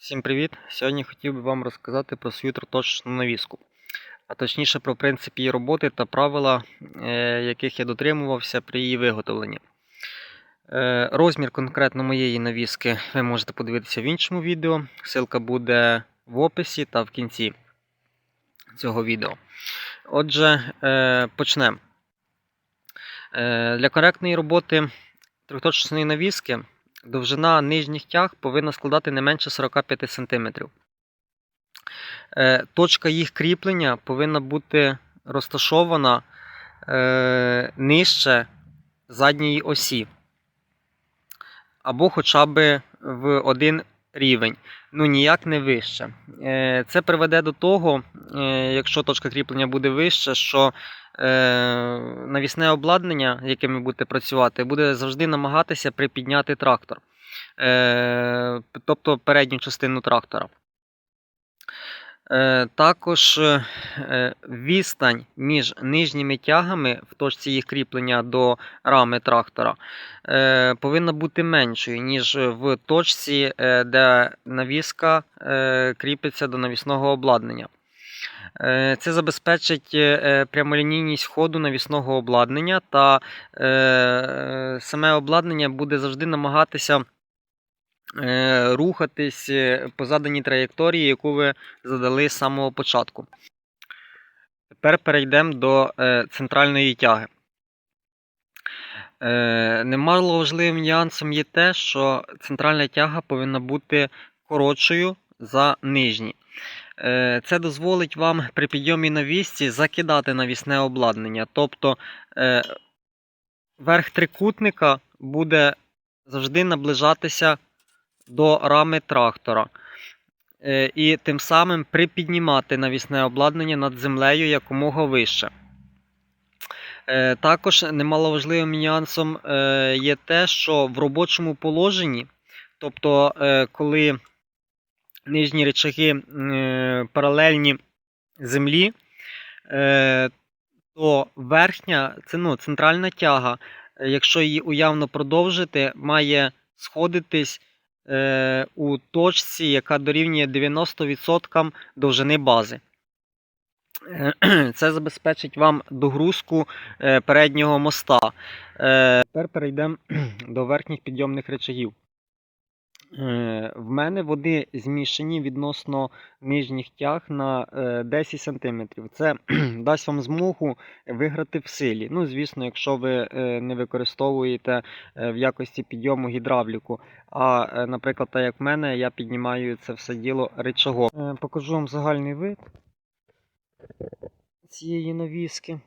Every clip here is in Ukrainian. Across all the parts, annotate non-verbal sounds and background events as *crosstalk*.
Всім привіт! Сьогодні хотів би вам розказати про свою троточну навіску, а точніше про принцип її роботи та правила, е, яких я дотримувався при її виготовленні. Е, Розмір конкретно моєї навіски ви можете подивитися в іншому відео. Ссылка буде в описі та в кінці цього відео. Отже, е, почнемо. Для коректної роботи трьохточної навіски довжина нижніх тяг повинна складати не менше 45 см. Е, Точка їх кріплення повинна бути розташована е, нижче задньої осі. Або хоча б в один рівень, ну ніяк не вище. Е, Це приведе до того, якщо точка кріплення буде вище, що навісне обладнання, яким ви будете працювати, буде завжди намагатися припідняти трактор, е, тобто передню частину трактора. Е, Також е, відстань між нижніми тягами в точці їх кріплення до рами трактора е, повинна бути меншою, ніж в точці, е, де навіска е, кріпиться до навісного обладнання. Е, Це забезпечить е, прямолінійність ходу навісного обладнання, та е, саме обладнання буде завжди намагатися е, рухатись е, по заданій траєкторії, яку ви задали з самого початку. Тепер перейдемо до е, центральної тяги. Е, Немало важливим нюансом є те, що центральна тяга повинна бути коротшою за нижні. Е, Це дозволить вам при підйомі на вісці закидати навісне обладнання. Тобто е, верх трикутника буде завжди наближатися до рами трактора. Е, І тим самим припіднімати навісне обладнання над землею якомога вище. Також немаловажливим нюансом є те, що в робочому положенні, тобто коли нижні речаги е, паралельні землі, е, то верхня, це ну, центральна тяга, е, якщо її уявно продовжити, має сходитись у точці, яка дорівнює 90% довжини бази. *clears throat* Це забезпечить вам догрузку переднього моста. Тепер перейдемо *clears throat* до верхніх підйомних речагів. Е, В мене вони зміщені відносно нижніх тяг на е, 10 см. Це *clears throat* дасть вам змогу виграти в силі. Ну, звісно, якщо ви е, не використовуєте е, в якості підйому гідравліку. А, е, наприклад, так як в мене, я піднімаю це все діло речагом. Е, Покажу вам загальний вид цієї навіски.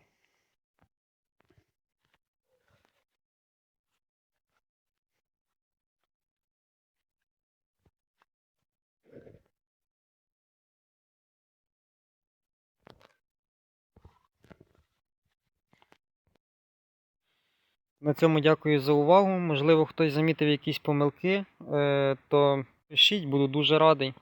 На цьому дякую за увагу. Можливо, хтось замітив якісь помилки, е, то пишіть, буду дуже радий.